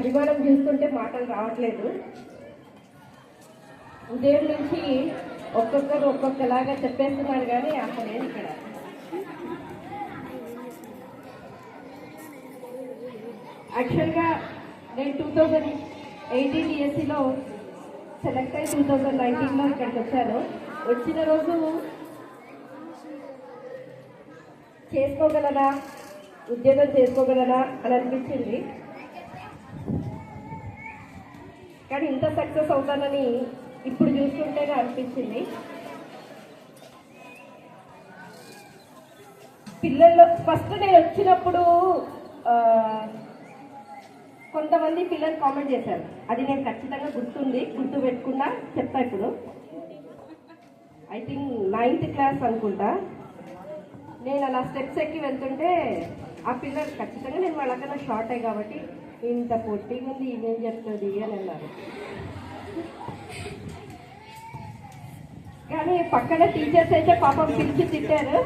అభిమానం చూస్తుంటే మాటలు రావట్లేదు. ఉదయం నుంచి ఒక్కొక్కరు ఒక్కొక్కలాగా చెప్పేస్తున్నారు కానీ అంత ఇక్కడ. యాక్చువల్గా నేను టూ థౌజండ్ ఎయిటీన్ ఇయర్సీలో సెలెక్ట్ అయ్యి టూ థౌజండ్ నైన్టీన్లో ఇక్కడికి వచ్చాను. వచ్చిన రోజు చేసుకోగలనా? ఉద్యోగం చేసుకోగలనా? అని అనిపించింది. కానీ ఇంత సక్సెస్ అవుతానని ఇప్పుడు చూస్తుంటేనే అనిపించింది. పిల్లల్లో ఫస్ట్ నేను వచ్చినప్పుడు కొంతమంది పిల్లలు కామెంట్ చేశారు. అది నేను ఖచ్చితంగా గుర్తుంది గుర్తు పెట్టుకున్నా చెప్తా ఇప్పుడు. ఐ థింక్ నైన్త్ క్లాస్ అనుకుంటా. నేను అలా స్టెప్స్ ఎక్కి వెళ్తుంటే ఆ పిల్లలు ఖచ్చితంగా నేను వాళ్ళకన్నా షార్ట్ అయ్యి కాబట్టి ఇంత పొట్టిగా ఉంది ఇదేం చెప్తుంది అని అన్నారు. కానీ పక్కన టీచర్స్ అయితే పాపం పిలిచి తిట్టారు.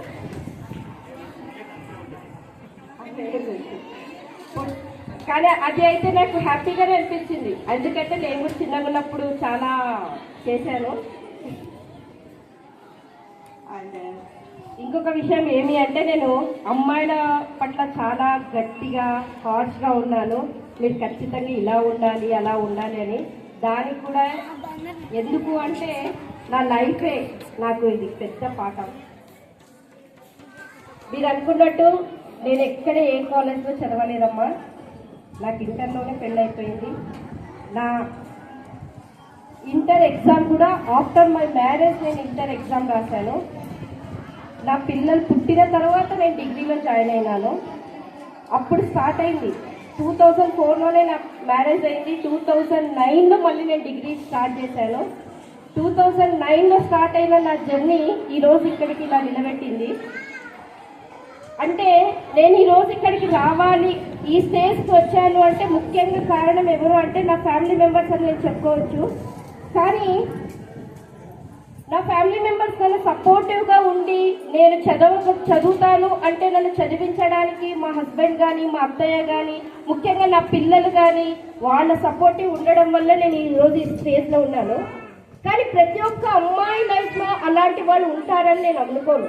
కానీ అది అయితే నాకు హ్యాపీగానే అనిపించింది. ఎందుకంటే నేను చిన్నగా ఉన్నప్పుడు చాలా చేశాను. అండ్ ఇంకొక విషయం ఏమి అంటే నేను అమ్మాయిల పట్ల చాలా గట్టిగా హార్ష్గా ఉన్నాను. మీరు ఖచ్చితంగా ఇలా ఉండాలి అలా ఉండాలి అని దానికి కూడా ఎందుకు అంటే నా లైఫే నాకు ఇది పెద్ద పాఠం. మీరు అనుకున్నట్టు నేను ఎక్కడ ఏ కాలేజ్లో చదవలేదమ్మా. నాకు ఇంటర్లోనే పెళ్ళైపోయింది. అయిపోయింది నా ఇంటర్ ఎగ్జామ్ కూడా ఆఫ్టర్ మై మ్యారేజ్ నేను ఇంటర్ ఎగ్జామ్ రాశాను. నా పిల్లలు పుట్టిన తర్వాత నేను డిగ్రీలో జాయిన్ అయినాను. అప్పుడు స్టార్ట్ అయింది. టూ థౌజండ్ ఫోర్లోనే నా మ్యారేజ్ అయింది. టూ థౌజండ్ నైన్లో మళ్ళీ నేను డిగ్రీ స్టార్ట్ చేశాను. టూ థౌజండ్ నైన్లో స్టార్ట్ అయిన నా జర్నీ ఈరోజు ఇక్కడికి ఇలా నిలబెట్టింది. అంటే నేను ఈరోజు ఇక్కడికి రావాలి ఈ స్టేజ్కి వచ్చాను అంటే ముఖ్యంగా కారణం ఎవరు అంటే నా ఫ్యామిలీ మెంబర్స్ అని నేను చెప్పుకోవచ్చు. కానీ నా ఫ్యామిలీ మెంబర్స్ నన్ను సపోర్టివ్గా ఉండి నేను చదవ చదువుతాను అంటే నన్ను చదివించడానికి మా హస్బెండ్ కానీ మా అత్తయ్య కానీ ముఖ్యంగా నా పిల్లలు కానీ వాళ్ళ సపోర్టివ్ ఉండడం వల్ల నేను ఈరోజు ఈ స్టేజ్లో ఉన్నాను. కానీ ప్రతి ఒక్క అమ్మాయి లైఫ్లో అలాంటి వాళ్ళు ఉంటారని నేను అనుకోను.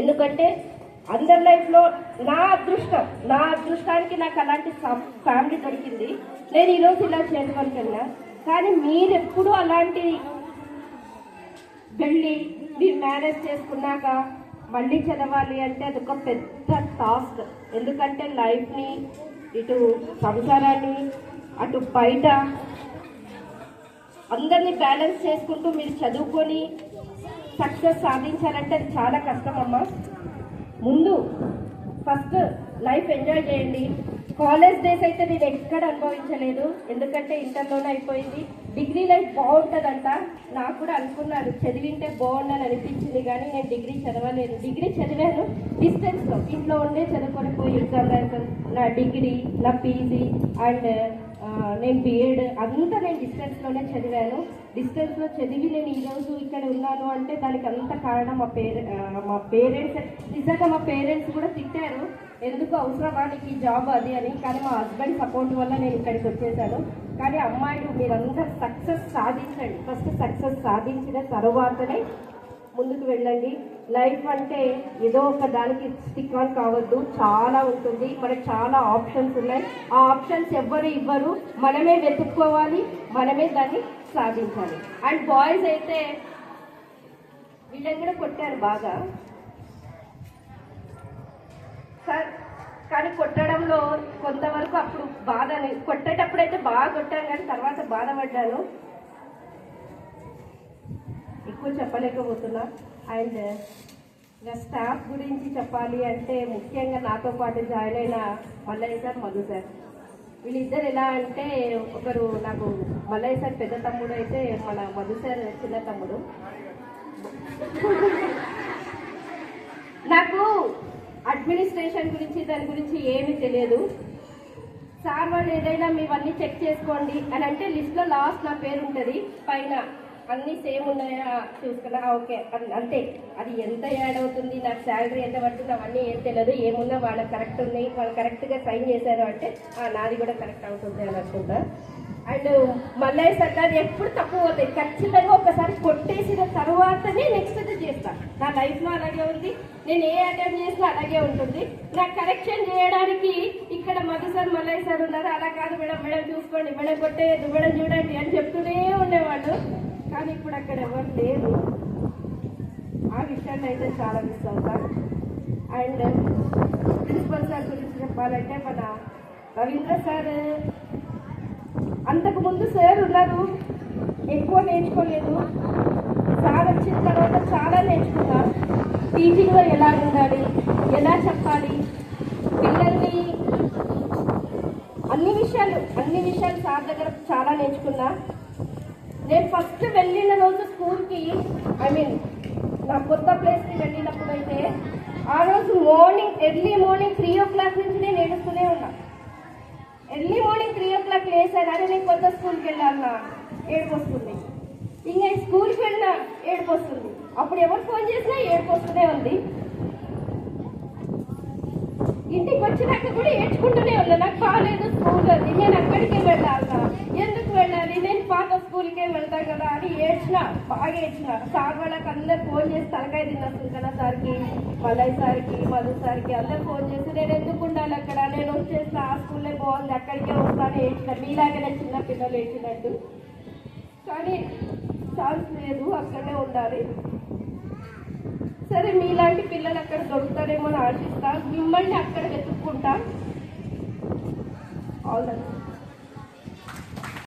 ఎందుకంటే అందరి లైఫ్లో నా అదృష్టం నా అదృష్టానికి నాకు అలాంటి ఫ్యామిలీ దొరికింది. నేను ఈరోజు ఇలా చేయగలుగుతున్నా కానీ మీరెప్పుడు అలాంటి వెళ్ళి మీరు మేనేజ్ చేసుకున్నాక మళ్ళీ చదవాలి అంటే అదొక పెద్ద టాస్క్. ఎందుకంటే లైఫ్ని ఇటు సంసారాన్ని అటు బయట అందరినీ బ్యాలెన్స్ చేసుకుంటూ మీరు చదువుకొని సక్సెస్ సాధించాలంటే అది చాలా కష్టం అమ్మా ముందు ఫస్ట్ లైఫ్ ఎంజాయ్ చేయండి. కాలేజ్ డేస్ అయితే నేను ఎక్కడ అనుభవించలేదు. ఎందుకంటే ఇంటర్లోనే అయిపోయింది. డిగ్రీ లైఫ్ బాగుంటుందంట. నాకు కూడా అనుకున్నాను చదివింటే బాగుండని అనిపించింది కానీ నేను డిగ్రీ చదవలేదు. డిగ్రీ చదివాను డిస్టెన్స్లో ఇంట్లో ఉండే చదువుకొని ఎగ్జామ్ నా డిగ్రీ నా పీజీ అండ్ నేను బిఎడ్ అంతా నేను డిస్టెన్స్లోనే చదివాను. డిస్టెన్స్లో చదివి నేను ఈరోజు ఇక్కడ ఉన్నాను అంటే దానికి అంత కారణం మా పేరె మా పేరెంట్స్ నిజంగా మా పేరెంట్స్ కూడా తిట్టారు. ఎందుకు అవసరమా నీకు ఈ జాబ్ అది అని. కానీ మా హస్బెండ్ సపోర్ట్ వల్ల నేను ఇక్కడికి వచ్చేసాను. కానీ అమ్మాయిలు మీరంతా సక్సెస్ సాధించండి. ఫస్ట్ సక్సెస్ సాధించిన తరువాతనే ముందుకు వెళ్ళండి. లైఫ్ అంటే ఏదో ఒక దానికి స్టిక్ ఆన్ కావద్దు. చాలా ఉంటుంది. మనకు చాలా ఆప్షన్స్ ఉన్నాయి. ఆ ఆప్షన్స్ ఎవ్వరు ఇవ్వరు. మనమే వెతుక్కోవాలి. మనమే దాన్ని సాధించాలి. అండ్ బాయ్స్ అయితే వీళ్ళని కూడా కొట్టారు బాగా. సార్ కానీ కొట్టడంలో కొంతవరకు అప్పుడు కొట్టాను. కొట్టేటప్పుడు అయితే బాగా కొట్టాను కానీ తర్వాత బాధపడ్డాను. ఎక్కువ చెప్పలేకపోతున్నా. అండ్ ఇంకా స్టాఫ్ గురించి చెప్పాలి అంటే ముఖ్యంగా నాతో పాటు జాయిన్ అయిన మల్లయ్య సార్ మధు సార్. వీళ్ళిద్దరు ఎలా అంటే ఒకరు నాకు మల్లయ్య సార్ పెద్ద తమ్ముడు అయితే మన మధు సార్ చిన్న తమ్ముడు. నాకు అడ్మినిస్ట్రేషన్ గురించి దాని గురించి ఏమీ తెలియదు. సార్ వాళ్ళు ఏదైనా మీవన్నీ చెక్ చేసుకోండి అని అంటే లిస్ట్లో లాస్ట్ నా పేరు ఉంటుంది పైన అన్నీ సేమ్ ఉన్నాయా చూసుకున్నా ఓకే అన్- అంతే. అది ఎంత యాడ్ అవుతుంది నాకు శాలరీ ఎంత పడుతుంది అవన్నీ ఏం తెలియదు ఏమున్నా వాళ్ళ కరెక్ట్ ఉన్నాయి వాళ్ళు కరెక్ట్గా సైన్ చేశారు అంటే ఆ, నాది కూడా కరెక్ట్ అవుతుంది అని అనుకుంటా. అండ్ మల్లయ్య సర్కార్ ఎప్పుడు తక్కువ అవుతాయి. ఖచ్చితంగా ఒకసారి కొట్టేసిన తర్వాతనే నెక్స్ట్ అది చేస్తాను నా లైఫ్లో అలాగే ఉంది. నేను ఏ అటెంప్ట్ చేసినా అలాగే ఉంటుంది. నాకు కరెక్షన్ చేయడానికి ఇక్కడ మధు సార్ మల్లయ్య సార్ ఉన్నారు. అలా కాదు మేడం. మేడం చూసుకోండి. మేడం కొట్టేయద్దు. మేడం చూడండి అని చెప్తూనే ఉండేవాళ్ళు. కానీ ఇప్పుడు అక్కడ ఎవరు లేరు. ఆ విషయాన్ని అయితే చాలా మిస్ అవుతాను అండ్ ప్రిన్సిపల్ సార్ గురించి చెప్పాలంటే మన రవీంద్ర సార్ అంతకుముందు సార్ ఉన్నారు. ఎక్కువ నేర్చుకోలేదు. సార్ వచ్చిన తర్వాత చాలా నేర్చుకున్నా టీచింగ్లో ఎలా ఉండాలి? ఎలా చెప్పాలి? పిల్లల్ని అన్ని విషయాలు అన్ని విషయాలు సార్ దగ్గర చాలా నేర్చుకున్నా. నేను ఫస్ట్ వెళ్ళిన రోజు స్కూల్కి ఐ మీన్ నా కొత్త ప్లేస్కి వెళ్ళినప్పుడు అయితే ఆ రోజు morning early morning three o'clock నుంచి నేను ఏడుస్తూనే ఉన్నా. Early morning three o'clock లేసాను. అరే నేను కొత్త స్కూల్కి వెళ్ళాలన్నా ఏడుపు వస్తుంది ఇంకా స్కూల్కి వెళ్ళినా ఏడుపు వస్తుంది అప్పుడు ఎవరు ఫోన్ చేసినా ఏడుపు వస్తూనే ఉంది. ఇంటికి వచ్చినాక కూడా ఏడ్చుకుంటూనే ఉన్నా. నాకు కాలేదు స్కూల్ అది నేను అక్కడికే వెళ్ళాలన్నా ఎందుకు వెళ్ళాలి? నేను పాత స్కూల్కే వెళ్తా కదా అని ఏడ్చిన బాగా ఏడ్చిన. సార్ వాళ్ళకి అందరు ఫోన్ చేసి తలకాయ తిన్నా సుంకన సార్కి మలయ్ సార్కి మధు సార్కి. అందరు ఫోన్ చేసి నేను ఎందుకు ఉండాలి అక్కడ? నేను వచ్చేస్తా ఆ స్కూల్లో బాగుంది అక్కడికే వస్తాను ఏడ్చిన. మీలాగనే చిన్న పిల్లలు ఏడ్చినట్టు. కానీ ఛాన్స్ లేదు అక్కడే ఉండాలి. సరే మీలాంటి పిల్లలు అక్కడ దొరుకుతారేమో అని ఆశిస్తా. మిమ్మల్ని అక్కడ వెతుక్కుంటా. All the